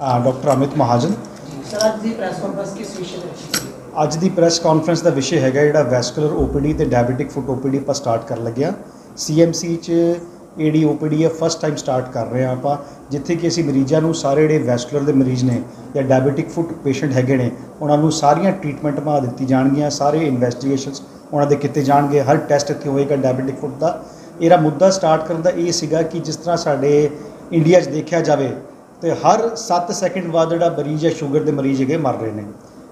Doctor Amit Mahajan. Sir ਅੱਜ ਦੀ press conference ਕਿਸ ਵਿਸ਼ੇ ਤੇ ਗਈ ਅੱਜ ਦੀ ਪ੍ਰੈਸ ਕਾਨਫਰੰਸ ਦਾ ਵਿਸ਼ੇ ਹੈਗਾ ਜਿਹੜਾ ਵੈਸਕੂਲਰ ਓਪੀਡੀ ਤੇ ਡਾਇਬੀਟਿਕ ਫੁੱਟ ਓਪੀਡੀ ਆਪਾਂ ਸਟਾਰਟ ਕਰਨ ਲੱਗਿਆ ਸੀਐਮਸੀ ਚ ਏਡੀ ਓਪੀਡੀ ਹੈ ਫਸਟ ਟਾਈਮ ਸਟਾਰਟ ਕਰ ਰਹੇ ਹਾਂ ਆਪਾਂ ਜਿੱਥੇ ਕਿ ਅਸੀਂ ਮਰੀਜ਼ਾਂ ਨੂੰ ਸਾਰੇ ਜਿਹੜੇ ਵੈਸਕੂਲਰ ਦੇ ਮਰੀਜ਼ ਨੇ ਜਾਂ ਡਾਇਬੀਟਿਕ ਫੁੱਟ ਪੇਸ਼ੈਂਟ ਹੈਗੇ ਨੇ ਉਹਨਾਂ ਨੂੰ ਸਾਰੀਆਂ ਟ੍ਰੀਟਮੈਂਟ ਮਾ ਦਿੱਤੀ ਜਾਣਗੀਆਂ ਸਾਰੇ ਇਨਵੈਸਟੀਗੇਸ਼ਨਸ ਉਹਨਾਂ ਦੇ ਕੀਤੇ ਜਾਣਗੇ ਹਰ ਟੈਸਟ ਇੱਥੇ ਹੋਏਗਾ ਡਾਇਬੀਟਿਕ ਫੁੱਟ ਦਾ। ਇਹਦਾ ਮੁੱਦਾ ਸਟਾਰਟ ਕਰਨ ਦਾ ਇਹ ਸੀਗਾ ਕਿ ਜਿਸ ਤਰ੍ਹਾਂ ਸਾਡੇ ਇੰਡੀਆ 'ਚ ਦੇਖਿਆ ਜਾਵੇ ਤੇ ਹਰ 7 ਸੈਕਿੰਡ ਬਾਅਦ ਜਿਹੜਾ ਮਰੀਜ਼ ਹੈ ਸ਼ੂਗਰ ਦੇ ਮਰੀਜ਼ ਹੈਗੇ ਮਰ ਰਹੇ ਨੇ।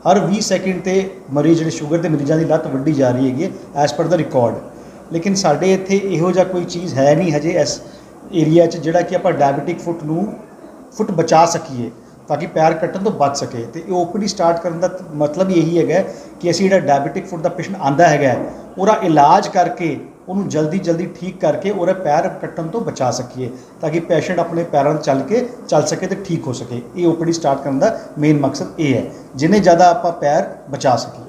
ਹਰ 20 ਸੈਕਿੰਡ ਤੇ ਮਰੀਜ਼ ਜਿਹੜੇ ਸ਼ੂਗਰ ਦੇ ਮਰੀਜ਼ਾਂ ਦੀ ਲੱਤ ਵੱਡੀ ਜਾ ਰਹੀ ਹੈਗੀ ਐਸ ਪਰ ਦਾ ਰਿਕਾਰਡ ਲੇਕਿਨ ਸਾਡੇ ਇੱਥੇ ਇਹੋ ਜਿਹਾ ਕੋਈ ਚੀਜ਼ ਹੈ ਨਹੀਂ ਹਜੇ ਇਸ ਏਰੀਆ 'ਚ ਜਿਹੜਾ ਕਿ ਆਪਾਂ ਡਾਇਬੀਟਿਕ ਫੁੱਟ ਨੂੰ ਫੁੱਟ ਬਚਾ ਸਕੀਏ, ਤਾਂ ਕਿ ਪੈਰ ਕੱਟਣ ਤੋਂ ਬਚ ਸਕੇ। ਤੇ ਇਹ ਓਪੀਡੀ ਸਟਾਰਟ ਕਰਨ ਦਾ ਤ- ਮਤਲਬ ਇਹੀ ਹੈਗਾ ਕਿ ਅਸੀਂ ਜਿਹੜਾ ਡਾਇਬੀਟਿਕ ਫੁੱਟ ਦਾ ਪੇਸ਼ੈਂਟ ਆਂਦਾ ਹੈਗਾ ਉਹਦਾ ਇਲਾਜ ਕਰਕੇ ਉਹਨੂੰ ਜਲਦੀ ਜਲਦੀ ਠੀਕ ਕਰਕੇ ਉਹਦੇ ਪੈਰ ਕੱਟਣ ਤੋਂ ਬਚਾ ਸਕੀਏ ਤਾਂ ਕਿ ਪੇਸ਼ੈਂਟ ਆਪਣੇ ਪੈਰਾਂ 'ਤੇ ਚੱਲ ਕੇ ਚੱਲ ਸਕੇ ਤੇ ਠੀਕ ਹੋ ਸਕੇ। ਇਹ ਓਪੀਡੀ ਸਟਾਰਟ ਕਰਨ ਦਾ ਮੇਨ ਮਕਸਦ ਇਹ ਹੈ। ਜਿੰਨੇ ਜ਼ਿਆਦਾ ਆਪਾਂ ਪੈਰ ਬਚਾ ਸਕੀਏ।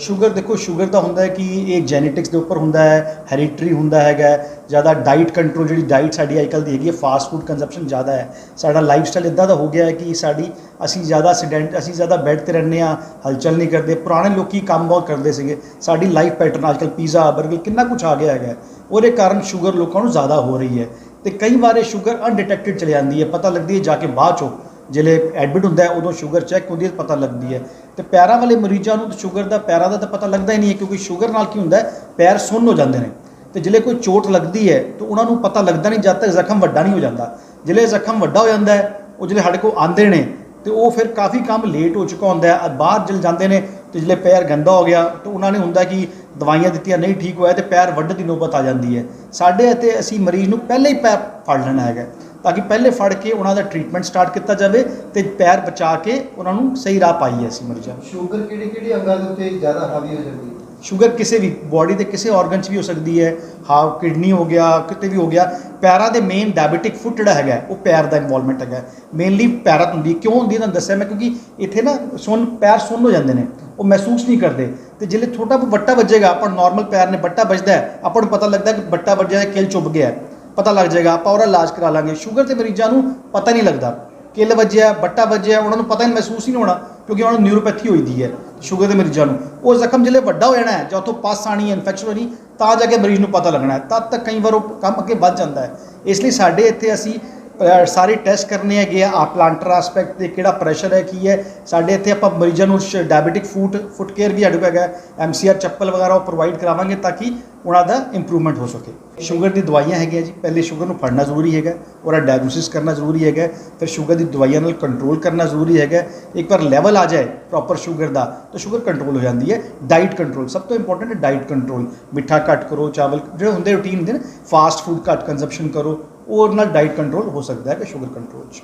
ਸ਼ੂਗਰ, ਦੇਖੋ ਸ਼ੂਗਰ ਦਾ ਹੁੰਦਾ ਹੈ ਕਿ ਇਹ ਜੈਨੇਟਿਕਸ ਦੇ ਉੱਪਰ ਹੁੰਦਾ ਹੈ ਹੈਰੀਟਰੀ ਹੁੰਦਾ ਹੈਗਾ ਜ਼ਿਆਦਾ ਡਾਈਟ ਕੰਟਰੋਲ ਜਿਹੜੀ ਡਾਈਟ ਸਾਡੀ ਅੱਜਕੱਲ੍ਹ ਦੀ ਹੈਗੀ ਹੈ ਫਾਸਟ ਫੂਡ ਕੰਜ਼ੰਪਸ਼ਨ ਜ਼ਿਆਦਾ ਹੈ। ਸਾਡਾ ਲਾਈਫ ਸਟਾਈਲ ਇਦਾਂ ਦਾ ਹੋ ਗਿਆ ਹੈ ਕਿ ਸਾਡੀ, ਅਸੀਂ ਜ਼ਿਆਦਾ ਐਕਸੀਡੈਂਟ ਅਸੀਂ ਜ਼ਿਆਦਾ ਬੈੱਡ ਤੇ ਰਹਿੰਦੇ ਆ ਹਲਚਲ ਨਹੀਂ ਕਰਦੇ, ਪੁਰਾਣੇ ਲੋਕੀ ਕੰਮ ਬਹੁਤ ਕਰਦੇ ਸੀਗੇ। ਸਾਡੀ ਲਾਈਫ ਪੈਟਰਨ ਅੱਜਕੱਲ੍ਹ ਪੀਜ਼ਾ 버ਗਰ ਕਿੰਨਾ ਕੁਝ ਆ ਗਿਆ ਹੈਗਾ ਉਹਦੇ ਕਾਰਨ ਸ਼ੂਗਰ ਲੋਕਾਂ ਨੂੰ ਜ਼ਿਆਦਾ ਹੋ ਰਹੀ ਹੈ। ਤੇ ਕਈ ਵਾਰ ਇਹ ਸ਼ੂਗਰ ਅਨਡਿਟੈਕਟਡ ਚਲੇ ਜਾਂਦੀ ਹੈ, ਪਤਾ ਲੱਗਦੀ ਹੈ, ਜਾ ਕੇ ਬਾਅਦ ਚੋਂ ਜਿਹੜੇ ਐਡਮਿਟ ਹੁੰਦਾ ਹੈ, ਉਦੋਂ ਸ਼ੂਗਰ ਚੈੱਕ ਹੁੰਦੀ ਹੈ ਪਤਾ ਲੱਗਦੀ ਹੈ। ਤੇ ਪੈਰਾਂ ਵਾਲੇ ਮਰੀਜ਼ਾਂ ਨੂੰ ਸ਼ੂਗਰ ਦਾ ਪੈਰਾਂ ਦਾ ਤਾਂ ਪਤਾ ਲੱਗਦਾ ਹੀ ਨਹੀਂ ਹੈ, ਕਿਉਂਕਿ ਸ਼ੂਗਰ ਨਾਲ ਕੀ ਹੁੰਦਾ ਪੈਰ ਸੁੰਨ ਹੋ ਜਾਂਦੇ ਨੇ। ਤੇ ਜਿਹੜੇ ਕੋਈ ਚੋਟ ਲੱਗਦੀ ਹੈ, ਤਾਂ ਉਹਨਾਂ ਨੂੰ ਪਤਾ ਲੱਗਦਾ ਨਹੀਂ, ਜਦ ਤੱਕ ਜ਼ਖਮ ਵੱਡਾ ਨਹੀਂ ਹੋ ਜਾਂਦਾ। ਜਿਹੜੇ ਜ਼ਖਮ ਵੱਡਾ ਹੋ ਜਾਂਦਾ ਹੈ, ਉਹ ਜਿਹੜੇ ਸਾਡੇ ਕੋਲ ਆਂਦੇ ਨੇ, ਤੇ ਉਹ ਫਿਰ ਕਾਫੀ ਕੰਮ ਲੇਟ ਹੋ ਚੁੱਕਾ ਹੁੰਦਾ ਹੈ, ਬਾਹਰ ਜਲ ਜਾਂਦੇ ਨੇ, ਤੇ ਜਿਹੜੇ ਪੈਰ ਗੰਦਾ ਹੋ ਗਿਆ, ਤਾਂ ਉਹਨਾਂ ਨੇ ਹੁੰਦਾ ਕਿ ਦਵਾਈਆਂ ਦਿੱਤੀਆਂ, ਨਹੀਂ ਠੀਕ ਹੋਇਆ, ਤੇ ਪੈਰ ਵੱਢਣ ਦੀ ਨੌਬਤ ਆ ਜਾਂਦੀ ਹੈ। ਸਾਡੇ ਇੱਥੇ ਅਸੀਂ ਮਰੀਜ਼ ਨੂੰ ਪਹਿਲੇ ਹੀ ਪੈਰ ਫੜ ਲੈਣਾ ਹੈਗਾ। ਤਾਂ ਕਿ ਪਹਿਲੇ ਫੜ ਕੇ ਉਹਨਾਂ ਦਾ ਟ੍ਰੀਟਮੈਂਟ ਸਟਾਰਟ ਕੀਤਾ ਜਾਵੇ ਤੇ ਪੈਰ ਬਚਾ ਕੇ ਉਹਨਾਂ ਨੂੰ ਸਹੀ ਰਾਹ ਪਾਈਏ ਅਸੀਂ ਮਰੀਜ਼ਾਂ ਨੂੰ। ਸ਼ੂਗਰ ਕਿਹੜੇ ਕਿਹੜੇ ਅੰਗਾਂ ਦੇ ਉੱਤੇ ਜ਼ਿਆਦਾ ਹਾਵੀ ਹੋ ਜਾਂਦੀ? ਹੈ ਸ਼ੂਗਰ ਕਿਸੇ ਵੀ ਬਾਡੀ ਦੇ ਕਿਸੇ ਆਰਗਨ 'ਚ ਵੀ ਹੋ ਸਕਦੀ ਹੈ। ਹਾਂ ਕਿਡਨੀ ਹੋ ਗਿਆ ਕਿਤੇ ਵੀ ਹੋ ਗਿਆ। ਪੈਰਾਂ ਦੇ ਮੇਨ ਡਾਇਬੀਟਿਕ ਫੁੱਟ ਜਿਹੜਾ ਹੈਗਾ ਉਹ ਪੈਰ ਦਾ ਇਨਵੋਲਵਮੈਂਟ ਹੈਗਾ। ਮੇਨਲੀ ਪੈਰਾਂ ਤੋਂ ਹੁੰਦੀ। ਕਿਉਂ ਹੁੰਦੀ ਤੁਹਾਨੂੰ ਦੱਸਿਆ ਮੈਂ? ਕਿਉਂਕਿ ਇੱਥੇ ਨਾ ਸੁੰਨ ਪੈਰ ਸੁੰਨ ਹੋ ਜਾਂਦੇ ਨੇ। ਉਹ ਮਹਿਸੂਸ ਨਹੀਂ ਕਰਦੇ। ਤੇ ਜਿਹੜੇ ਛੋਟਾ ਬੱਟਾ ਵੱਜੇਗਾ ਆਪਾਂ ਨਾਰਮਲ ਪੈਰ ਨੇ ਬੱਟਾ ਵੱਜਦਾ ਆਪਾਂ ਨੂੰ ਪਤਾ ਲੱਗਦਾ ਕਿ ਬੱਟਾ ਵੱਜਿਆ ਕਿਲ ਚੁੱਭ ਗਿਆ। ਪਤਾ ਲੱਗ ਜਾਏਗਾ, ਆਪਾਂ ਉਹਦਾ ਇਲਾਜ ਕਰਾ ਲਾਂਗੇ। ਸ਼ੂਗਰ ਦੇ ਮਰੀਜ਼ਾਂ ਨੂੰ ਪਤਾ ਨਹੀਂ ਲੱਗਦਾ। ਕਿੱਲ ਵੱਜਿਆ ਬੱਟਾ ਵੱਜਿਆ, ਉਹਨਾਂ ਨੂੰ ਪਤਾ ਹੀ ਮਹਿਸੂਸ ਹੀ ਨਹੀਂ ਹੋਣਾ, ਕਿਉਂਕਿ ਉਹਨਾਂ ਨੂੰ ਨਿਊਰੋਪੈਥੀ ਹੋਈ ਦੀ ਹੈ, ਸ਼ੂਗਰ ਦੇ ਮਰੀਜ਼ਾਂ ਨੂੰ। ਉਹ ਜ਼ਖਮ ਜਿਹੜੇ ਵੱਡਾ ਹੋ ਜਾਣਾ ਹੈ, ਜਾਂ ਉੱਥੋਂ ਪਸ ਆਣੀ ਹੈ ਇਨਫੈਕਸ਼ਨ ਹੋਣੀ ਤਾਂ ਜਾ ਕੇ ਮਰੀਜ਼ ਨੂੰ ਪਤਾ ਲੱਗਣਾ ਹੈ। ਤਦ ਤੱਕ ਕਈ ਵਾਰ ਉਹ ਕੰਮ ਅੱਗੇ ਵੱਧ ਜਾਂਦਾ ਹੈ। ਇਸ ਲਈ ਸਾਡੇ ਇੱਥੇ ਅਸੀਂ ਸਾਰੇ ਟੈਸਟ ਕਰਨੇ ਹੈਗੇ ਆ ਪਲਾਂਟਰ ਐਸਪੈਕਟ ਤੇ ਕਿਹੜਾ ਪ੍ਰੈਸ਼ਰ ਹੈ, ਕੀ ਹੈ। ਸਾਡੇ ਇੱਥੇ ਆਪਾਂ ਮਰੀਜ਼ਾਂ ਨੂੰ ਡਾਇਬੀਟਿਕ ਫੂਟ ਫੁੱਟ ਕੇਅਰ ਵੀ ਸਾਡੇ ਕੋਲ ਹੈਗਾ ਐਮਸੀਆਰ ਚੱਪਲ ਵਗੈਰਾ ਉਹ ਪ੍ਰੋਵਾਈਡ ਕਰਾਵਾਂਗੇ ਤਾਂ ਕਿ ਉਹਨਾਂ ਦਾ ਇੰਪਰੂਵਮੈਂਟ ਹੋ ਸਕੇ। ਸ਼ੂਗਰ ਦੀ ਦਵਾਈਆਂ ਹੈਗੀਆਂ ਜੀ, ਪਹਿਲੇ ਸ਼ੂਗਰ ਨੂੰ ਫੜਨਾ ਜ਼ਰੂਰੀ ਹੈਗਾ, ਉਹਦਾ ਡਾਇਗਨੋਸਿਸ ਕਰਨਾ ਜ਼ਰੂਰੀ ਹੈਗਾ, ਫਿਰ ਸ਼ੂਗਰ ਦੀ ਦਵਾਈਆਂ ਨਾਲ ਕੰਟਰੋਲ ਕਰਨਾ ਜ਼ਰੂਰੀ ਹੈਗਾ। ਇੱਕ ਵਾਰ ਲੈਵਲ ਆ ਜਾਏ ਪ੍ਰੋਪਰ ਸ਼ੂਗਰ ਦਾ, ਤਾਂ ਸ਼ੂਗਰ ਕੰਟਰੋਲ ਹੋ ਜਾਂਦੀ ਹੈ। ਡਾਈਟ ਕੰਟਰੋਲ ਸਭ ਤੋਂ ਇੰਪੋਰਟੈਂਟ ਹੈ ਡਾਈਟ ਕੰਟਰੋਲ ਮਿੱਠਾ ਘੱਟ ਕਰੋ, ਚਾਵਲ, ਜਿਹੜੇ ਹੁੰਦੇ ਰੂਟੀਨ ਦੇ ਨੇ ਫਾਸਟ ਫੂਡ ਘੱਟ ਕੰਜ਼ੰਪਸ਼ਨ ਕਰੋ। ਉਹ ਨਾਲ ਡਾਈਟ ਕੰਟਰੋਲ ਹੋ ਸਕਦਾ ਹੈ ਕਿ ਸ਼ੂਗਰ ਕੰਟਰੋਲ 'ਚ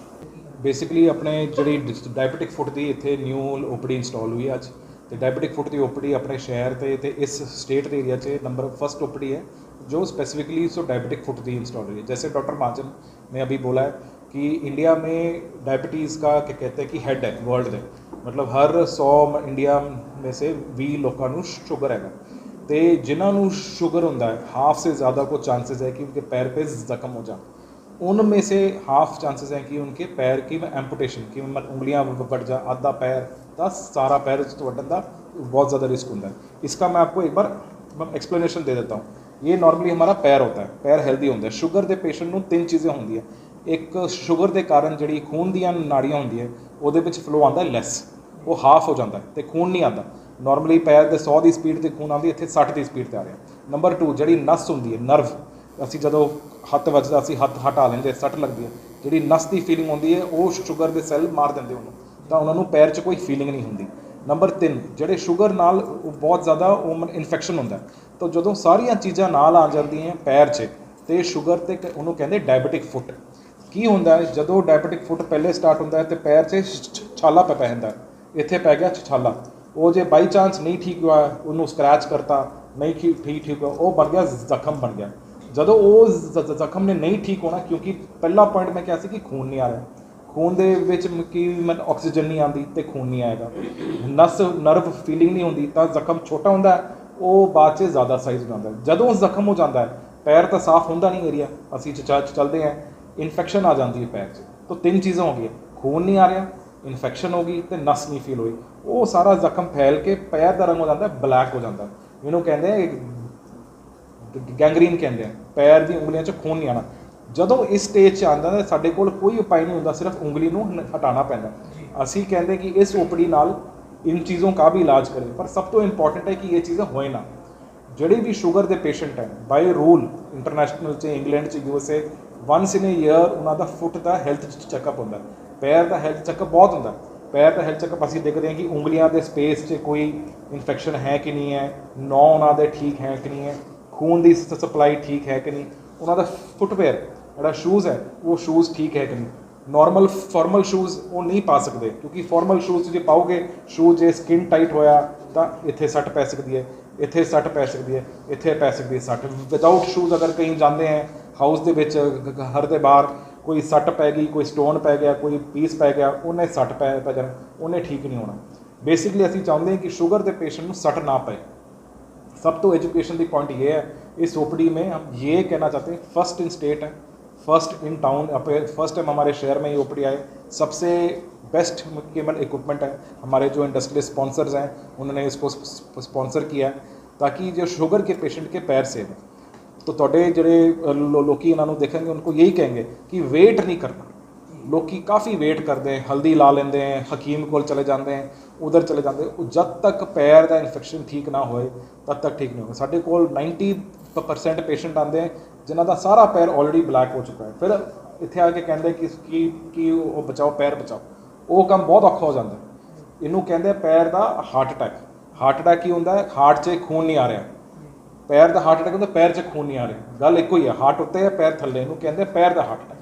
ਬੇਸਿਕਲੀ ਆਪਣੇ ਜਿਹੜੀ ਡਾਇਬੀਟਿਕ ਫੁੱਟ ਦੀ ਇੱਥੇ ਨਿਊ ਓਪੀਡੀ ਇੰਸਟਾਲ ਹੋਈ ਹੈ ਅੱਜ ਤੇ ਡਾਇਬੀਟਿਕ ਫੁੱਟ ਦੀ ਓਪੀਡੀ ਆਪਣੇ ਸ਼ਹਿਰ ਤੇ ਤੇ ਇਸ ਸਟੇਟ ਦੇ ਏਰੀਆ 'ਚ नंबर फर्स्ट ओपीडी है जो स्पेसिफिकली सो डायबिटिक फुट दी इंस्टॉल हुई है जैसे डॉक्टर महाजन ने अभी बोला है कि इंडिया में डायबिटीज़ का क्या कहते हैं कि हेड है वर्ल्ड ਦੇ ਮਤਲਬ ਹਰ 100 ਇੰਡੀਆ में से 20 ਲੋਕਾਂ ਨੂੰ ਸ਼ੂਗਰ ਹੈਗਾ ਤੇ ਜਿਨ੍ਹਾਂ ਨੂੰ ਸ਼ੂਗਰ ਹੁੰਦਾ ਹੈ ਹਾਫ से ज़्यादा को चांसेस है कि उनके पैर पे जख्म हो जाए उनमें से हाफ चांसेस हैं कि उनके पैर की एम्पुटेशन की मतलब उंगलियां बढ़ जा आधा पैर ਦਾ ਸਾਰਾ ਪੈਰ ਤੋਂ ਵੱਢਣ ਦਾ बहुत ज़्यादा रिस्क ਹੁੰਦਾ है इसका मैं आपको एक बार एक्सप्लेनेशन दे देता हूँ ये नॉर्मली हमारा पैर होता है पैर हेल्दी ਹੁੰਦਾ ਹੈ ਸ਼ੂਗਰ ਦੇ ਪੇਸ਼ੈਂਟ ਨੂੰ ਤਿੰਨ ਚੀਜ਼ਾਂ ਹੁੰਦੀਆਂ ਇੱਕ ਸ਼ੂਗਰ ਦੇ ਕਾਰਨ ਜਿਹੜੀ ਖੂਨ ਦੀਆਂ ਨਾੜੀਆਂ ਹੁੰਦੀਆਂ ਉਹਦੇ ਵਿੱਚ ਫਲੋ ਆਉਂਦਾ ਲੈਸ ਉਹ ਹਾਫ ਹੋ ਜਾਂਦਾ ਹੈ ਤੇ ਖੂਨ ਨਹੀਂ ਆਉਂਦਾ ਨਾਰਮਲੀ ਪੈਰ ਦੇ 100 ਦੀ ਸਪੀਡ ਤੇ ਖੂਨ ਆਉਂਦੀ ਇੱਥੇ 60 ਦੀ ਸਪੀਡ ਤੇ ਆ ਰਿਹਾ ਨੰਬਰ 2 ਜਿਹੜੀ ਨਸ ਹੁੰਦੀ ਹੈ ਨਰਵ ਅਸੀਂ ਜਦੋਂ ਹੱਥ ਵੱਜਦਾ ਅਸੀਂ ਹੱਥ ਹਟਾ ਲੈਂਦੇ ਸੱਟ ਲੱਗਦੀ ਹੈ। ਜਿਹੜੀ ਨਸ ਦੀ ਫੀਲਿੰਗ ਹੁੰਦੀ ਹੈ, ਉਹ ਸ਼ੂਗਰ ਦੇ ਸੈੱਲ ਮਾਰ ਦਿੰਦੇ ਉਹਨੂੰ। ਤਾਂ ਉਹਨਾਂ ਨੂੰ ਪੈਰ 'ਚ ਕੋਈ ਫੀਲਿੰਗ ਨਹੀਂ ਹੁੰਦੀ। ਨੰਬਰ 3 ਜਿਹੜੇ ਸ਼ੂਗਰ ਨਾਲ ਉਹ ਬਹੁਤ ਜ਼ਿਆਦਾ ਉਹ ਇਨਫੈਕਸ਼ਨ ਹੁੰਦਾ ਤਾਂ ਜਦੋਂ ਸਾਰੀਆਂ ਚੀਜ਼ਾਂ ਨਾਲ ਆ ਜਾਂਦੀਆਂ ਪੈਰ 'ਚ, ਤੇ ਸ਼ੂਗਰ ਤੇ ਉਹਨੂੰ ਕਹਿੰਦੇ ਡਾਇਬੀਟਿਕ ਫੁੱਟ ਕੀ ਹੁੰਦਾ ਹੈ? ਜਦੋਂ ਡਾਇਬੀਟਿਕ ਫੁੱਟ ਪਹਿਲੇ ਸਟਾਰਟ ਹੁੰਦਾ ਹੈ, ਤੇ ਪੈਰ 'ਚ ਛਾਲਾ ਪੈ ਪੈਂਦਾ ਹੈ। ਇੱਥੇ ਪੈ ਗਿਆ ਛਾਲਾ। ਉਹ ਜੇ ਬਾਈ ਚਾਂਸ ਨਹੀਂ ਠੀਕ ਹੋਇਆ, ਉਹਨੂੰ ਸਕ੍ਰੈਚ ਕਰਤਾ, ਨਹੀਂ ਠੀਕ ਠੀਕ ਠੀਕ ਹੋਇਆ, ਉਹ ਬਣ ਗਿਆ ਜ਼ਖਮ ਬਣ ਗਿਆ। ਜਦੋਂ ਉਹ ਜ਼ਖਮ ਨੇ ਨਹੀਂ ਠੀਕ ਹੋਣਾ, ਕਿਉਂਕਿ ਪਹਿਲਾ ਪੁਆਇੰਟ ਮੈਂ ਕਿਹਾ ਸੀ ਕਿ ਖੂਨ ਨਹੀਂ ਆ ਰਿਹਾ। ਖੂਨ ਦੇ ਵਿੱਚ ਮ- ਕੀ ਮਨ ਆਕਸੀਜਨ ਨਹੀਂ ਆਉਂਦੀ ਤੇ ਖੂਨ ਨਹੀਂ ਆਏਗਾ। ਨਸ ਨਰਵ ਫੀਲਿੰਗ ਨਹੀਂ ਹੁੰਦੀ, ਤਾਂ ਜ਼ਖਮ ਛੋਟਾ ਹੁੰਦਾ ਉਹ ਬਾਅਦ 'ਚ ਜ਼ਿਆਦਾ ਸਾਈਜ਼ ਹੋ ਜਾਂਦਾ ਹੈ। ਜਦੋਂ ਜ਼ਖਮ ਹੋ ਜਾਂਦਾ ਹੈ, ਪੈਰ ਤਾਂ ਸਾਫ਼ ਹੁੰਦਾ ਨਹੀਂ ਏਰੀਆ ਅਸੀਂ ਚ ਚੱਲਦੇ ਹਾਂ ਇਨਫੈਕਸ਼ਨ ਆ ਜਾਂਦੀ ਹੈ ਪੈਰ 'ਚ। ਤਾਂ ਤਿੰਨ ਚੀਜ਼ਾਂ ਹੋ ਗਈਆਂ, ਖੂਨ ਨਹੀਂ ਆ ਰਿਹਾ ਇਨਫੈਕਸ਼ਨ ਹੋ ਗਈ ਤੇ ਨਸ ਨਹੀਂ ਫੀਲ ਹੋਈ। ਉਹ ਸਾਰਾ ਜ਼ਖਮ ਫੈਲ ਕੇ ਪੈਰ ਦਾ ਰੰਗ ਹੋ ਜਾਂਦਾ ਬਲੈਕ ਹੋ ਜਾਂਦਾ ਇਹਨੂੰ ਕਹਿੰਦੇ ਗੈਂਗਰੀਨ ਕਹਿੰਦੇ ਆ, ਪੈਰ ਦੀ ਉਂਗਲੀਆਂ 'ਚ ਖੂਨ ਨਹੀਂ ਆਣਾ ਜਦੋਂ ਇਸ ਸਟੇਜ 'ਚ ਆਉਂਦਾ ਤਾਂ ਸਾਡੇ ਕੋਲ ਕੋਈ ਉਪਾਅ ਨਹੀਂ ਹੁੰਦਾ, ਸਿਰਫ ਉਂਗਲੀ ਨੂੰ ਹ- ਹਟਾਉਣਾ ਪੈਂਦਾ। ਅਸੀਂ ਕਹਿੰਦੇ ਕਿ ਇਸ ਓਪੜੀ ਨਾਲ ਇਨ ਚੀਜ਼ੋਂ का ਵੀ ਇਲਾਜ ਕਰੇ, ਪਰ ਸਭ ਤੋਂ ਇੰਪੋਰਟੈਂਟ ਹੈ ਕਿ ਇਹ ਚੀਜ਼ਾਂ ਹੋਏ ਨਾ। ਜਿਹੜੇ ਵੀ ਸ਼ੂਗਰ ਦੇ ਪੇਸ਼ੈਂਟ ਹੈ ਬਾਈ ਰੂਲ ਇੰਟਰਨੈਸ਼ਨਲ ਚ, ਇੰਗਲੈਂਡ ਚ USA once in a year ਉਹਨਾਂ ਦਾ ਫੁੱਟ ਦਾ ਹੈਲਥ ਚੈੱਕਅਪ ਹੁੰਦਾ। ਪੈਰ ਦਾ ਹੈਲਥ ਚੈੱਕਅਪ ਬਹੁਤ ਹੁੰਦਾ। ਪੈਰ ਦਾ ਹੈਲਥ ਚੈੱਕਅਪ ਅਸੀਂ ਦੇਖਦੇ ਹਾਂ ਕਿ ਉਂਗਲੀਆਂ ਦੇ ਸਪੇਸ 'ਚ ਕੋਈ ਇਨਫੈਕਸ਼ਨ ਹੈ ਕਿ ਨਹੀਂ ਹੈ ਨੌ ਉਹਨਾਂ ਦੇ ਠੀਕ ਹੈ ਕਿ ਨਹੀਂ ਹੈ। ਖੂਨ ਦੀ ਸਪਲਾਈ ਠੀਕ ਹੈ ਕਿ ਨਹੀਂ? ਉਹਨਾਂ ਦਾ ਫੁੱਟਵੇਅਰ, ਜਿਹੜਾ ਸ਼ੂਜ਼ ਹੈ, ਉਹ ਸ਼ੂਜ਼ ਠੀਕ ਹੈ ਕਿ ਨਹੀਂ? ਨਾਰਮਲ ਫਾਰਮਲ ਸ਼ੂਜ਼ ਉਹ ਨਹੀਂ ਪਾ ਸਕਦੇ, ਕਿਉਂਕਿ ਫਾਰਮਲ ਸ਼ੂਜ਼ ਜੇ ਪਾਓਗੇ ਸ਼ੂਜ਼ ਜੇ ਸਕਿਨ ਟਾਈਟ ਹੋਇਆ, ਤਾਂ ਇੱਥੇ ਸੱਟ ਪੈ ਸਕਦੀ ਹੈ, ਇੱਥੇ ਸੱਟ ਪੈ ਸਕਦੀ ਹੈ, ਇੱਥੇ ਪੈ ਸਕਦੀ ਹੈ ਸੱਟ। ਵਿਦਆਊਟ ਸ਼ੂਜ਼ ਅਗਰ ਕਹੀਂ ਜਾਂਦੇ ਹੈ ਹਾਊਸ ਦੇ ਵਿੱਚ, ਗ- ਘਰ ਦੇ ਬਾਹਰ, ਕੋਈ ਸੱਟ ਪੈ ਗਈ, ਕੋਈ ਸਟੋਨ ਪੈ ਗਿਆ, ਕੋਈ ਪੀਸ ਪੈ ਗਿਆ, ਉਹਨੇ ਸੱਟ ਪੈ ਪੈ ਜਾਣਾ, ਉਹਨੇ ਠੀਕ ਨਹੀਂ ਹੋਣਾ। ਬੇਸਿਕਲੀ ਅਸੀਂ ਚਾਹੁੰਦੇ ਹਾਂ ਕਿ ਸ਼ੂਗਰ ਦੇ ਪੇਸ਼ੈਂਟ ਨੂੰ ਸੱਟ ਨਾ ਪਏ। सब तो एजुकेशन की पॉइंट ये है। इस ओपडी में हम ये कहना चाहते हैं फ़र्स्ट इन स्टेट है first in town first time हमारे शहर में ये ओपडी आए। सबसे बेस्ट केवल इक्विपमेंट है। हमारे जो इंडस्ट्रियल स्पॉन्सर्स हैं, उन्होंने इसको स्पॉन्सर किया ताकि जो शुगर के पेशेंट के पैर सेव हैं तो थोड़े जो लोग इन्हों देखेंगे, उनको यही कहेंगे कि वेट नहीं करना। ਲੋਕੀ ਕਾਫੀ ਵੇਟ ਕਰਦੇ ਹਲਦੀ ਲਾ ਲੈਂਦੇ ਹੈ, ਹਕੀਮ ਕੋਲ ਚਲੇ ਜਾਂਦੇ ਹੈ, ਉਧਰ ਚਲੇ ਜਾਂਦੇ ਉਹ ਜਦ ਤੱਕ ਪੈਰ ਦਾ ਇਨਫੈਕਸ਼ਨ ਠੀਕ ਨਾ ਹੋਏ, ਤਦ ਤੱਕ ਠੀਕ ਨਹੀਂ ਹੋਗਾ ਸਾਡੇ ਕੋਲ 90% ਪੇਸ਼ੈਂਟ ਆਉਂਦੇ ਹੈ, ਜਿਨ੍ਹਾਂ ਦਾ ਸਾਰਾ ਪੈਰ ਆਲਰੇਡੀ ਬਲੈਕ ਹੋ ਚੁੱਕਾ ਹੈ। ਫਿਰ ਇੱਥੇ ਆ ਕੇ ਕਹਿੰਦੇ ਕਿ ਕੀ ਕੀ ਉਹ ਬਚਾਓ, ਪੈਰ ਬਚਾਓ। ਉਹ ਕੰਮ ਬਹੁਤ ਔਖਾ ਹੋ ਜਾਂਦਾ ਇਹਨੂੰ ਕਹਿੰਦੇ ਪੈਰ ਦਾ ਹਾਰਟ ਅਟੈਕ ਹਾਰਟ ਅਟੈਕ ਕੀ ਹੁੰਦਾ ਹੈ? ਹਾਰਟ 'ਚ ਖੂਨ ਨਹੀਂ ਆ ਰਿਹਾ। ਪੈਰ ਦਾ ਹਾਰਟ ਅਟੈਕ ਹੁੰਦਾ, ਪੈਰ 'ਚ ਖੂਨ ਨਹੀਂ ਆ ਰਿਹਾ। ਗੱਲ ਇੱਕੋ ਹੀ ਹੈ ਹਾਰਟ ਉੱਤੇ ਹੈ, ਪੈਰ ਥੱਲੇ। ਇਹਨੂੰ ਕਹਿੰਦੇ ਪੈਰ ਦਾ ਹਾਰਟ ਅਟੈਕ